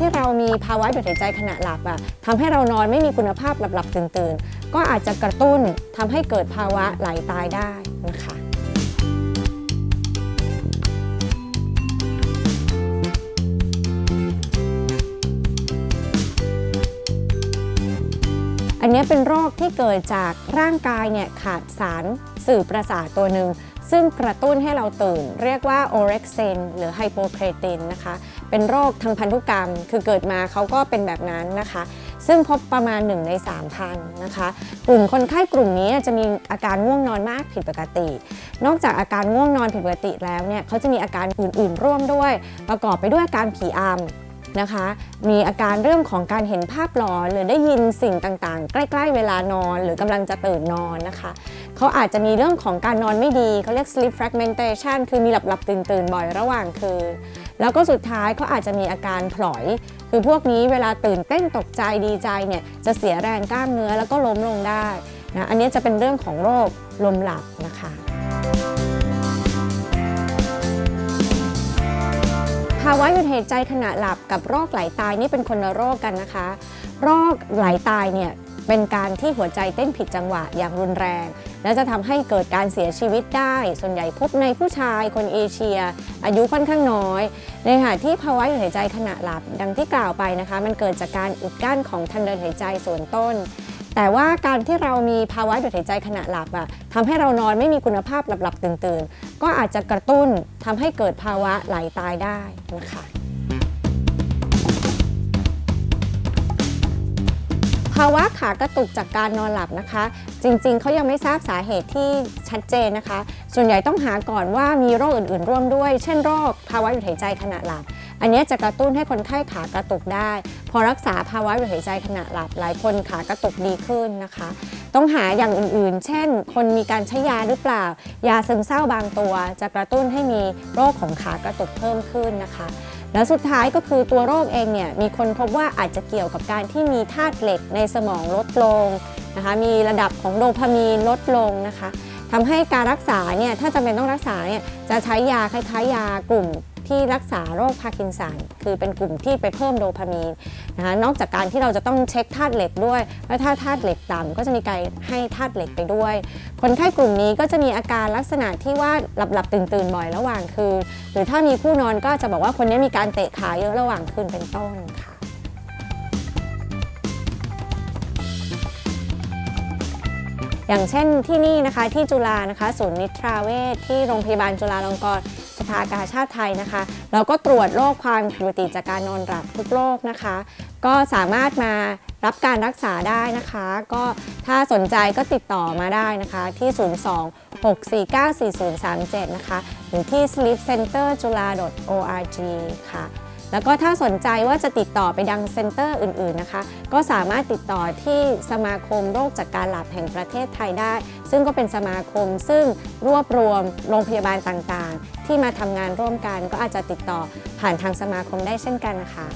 ที่เรามีภาวะหยุดหายใจขณะหลับอะทำให้เรานอนไม่มีคุณภาพหลับๆตื่นๆก็อาจจะกระตุ้นทำให้เกิดภาวะไหลตายได้นะคะอันนี้เป็นโรคที่เกิดจากร่างกายเนี่ยขาดสารสื่อประสาทตัวหนึ่ง ซึ่งกระตุ้นให้เราตื่น เรียกว่าโอเร็กเซนหรือไฮโปเครตินนะคะ เป็นโรคทางพันธุกรรม คือเกิดมาเขาก็เป็นแบบนั้นนะคะ ซึ่งพบประมาณ 1 ใน 3,000นะคะ กลุ่มคนไข้กลุ่มนี้จะมีอาการง่วงนอนมากผิดปกติ นอกจากอาการง่วงนอนผิดปกติแล้วเนี่ยเขาจะมีอาการอื่นๆ ร่วมด้วย ประกอบไปด้วยอาการผีอำ นะคะ มีอาการเรื่องของการเห็นภาพหลอนหรือได้ยินสิ่งต่างๆ ใกล้ ๆ เวลานอน หรือกำลังจะตื่นนอนนะคะเขาอาจจะมีเรื่องของการนอนไม่ดีเขาเรียก sleep fragmentation คือมีหลับๆตื่นๆบ่อยระหว่างคืนแล้วก็สุดท้ายเขาอาจจะมีอาการพลอย คือพวกนี้เวลาตื่นเต้นตกใจดีใจเนี่ยจะเสียแรงกล้ามเนื้อแล้วก็ล้มลงได้นะอันนี้จะเป็นเรื่องของโรคลมหลับนะคะาวะหยุดหายใจขณะหลับกับโรคไหลตายนี่เป็นคนละโรคกันนะคะ โรคไหลตายเนี่ยเป็นการที่หัวใจเต้นผิดจังหวะอย่างรุนแรง และจะทำให้เกิดการเสียชีวิตได้ ส่วนใหญ่พบในผู้ชายคนเอเชีย อายุค่อนข้างน้อย ในขณะที่ภาวะหยุดหายใจขณะหลับดังที่กล่าวไปนะคะ มันเกิดจากการอุดกั้นของทางเดินหายใจส่วนต้น แต่ว่าการที่เรามีภาวะหยุดหายใจขณะหลับอะทำให้เรานอนไม่มีคุณภาพหลับๆตื่นๆก็อาจจะกระตุ้นทำให้เกิดภาวะไหลตายได้นะคะภาวะขากระตุกจากการนอนหลับนะคะ จริงๆ เขายังไม่ทราบสาเหตุที่ชัดเจนนะคะ ส่วนใหญ่ต้องหาก่อนว่ามีโรคอื่นๆ ร่วมด้วย เช่นโรคภาวะหยุดหายใจขณะหลับ อันนี้จะกระตุ้นให้คนไข้ขากระตุกได้ อรักษาภาวะหยุดหายใจขณะหลับหลายคนขากระตุกดีขึ้นนะคะ ต้องหาอย่างอื่นๆ เช่น คนมีการใช้ยาหรือเปล่า ยาซึมเศร้าบางตัว จะกระตุ้นให้มีโรคของขากระตุกเพิ่มขึ้นนะคะแล้วสุดท้ายก็คือตัวโรคเองเนี่ยมีคนพบว่าอาจจะเกี่ยวกับการที่มีธาตุเหล็กในสมองลดลงนะคะมีระดับของโดพามีนลดลงนะคะทำให้การรักษาเนี่ยถ้าจำเป็นต้องรักษาเนี่ยจะใช้ยาคล้ายๆยากลุ่ม ที่รักษาโรคพาร์กินสันคือเป็นกลุ่มที่ไปเพิ่มโดพามีนนะคะนอกจากการที่เราจะต้องเช็คธาตุเหล็กด้วยว่าถ้าธาตุเหล็กต่ำก็จะมีการให้ธาตุเหล็กไปด้วย คนไข้กลุ่มนี้ก็จะมีอาการลักษณะที่ว่าหลับๆตื่นๆบ่อยระหว่างคืนหรือถ้ามีผู้นอนก็จะบอกว่าคนนี้มีการเตะขาเยอะระหว่างคืนเป็นต้นค่ะอย่างเช่นที่นี่นะคะที่จุฬานะคะศูนย์นิทราเวชที่โรงพยาบาลจุฬาลงกรณ์ สภากาชาติไทยนะคะ เราก็ตรวจโรคความผิดปกติจากการนอนหลับทุกโรคนะคะ ก็สามารถมารับการรักษาได้นะคะ ก็ถ้าสนใจก็ติดต่อมาได้นะคะ ที่ 02 649 4037 นะคะ หรือที่ sleepcenterjula.org ค่ะ แล้วก็ถ้าสนใจว่าจะติดต่อไปดังเซ็นเตอร์อื่นๆนะคะ ก็สามารถติดต่อที่สมาคมโรคจากการหลับแห่งประเทศไทยได้ ซึ่งก็เป็นสมาคมซึ่งรวบรวมโรงพยาบาลต่างๆ ที่มาทำงานร่วมกันก็อาจจะติดต่อผ่านทางสมาคมได้เช่นกันนะคะ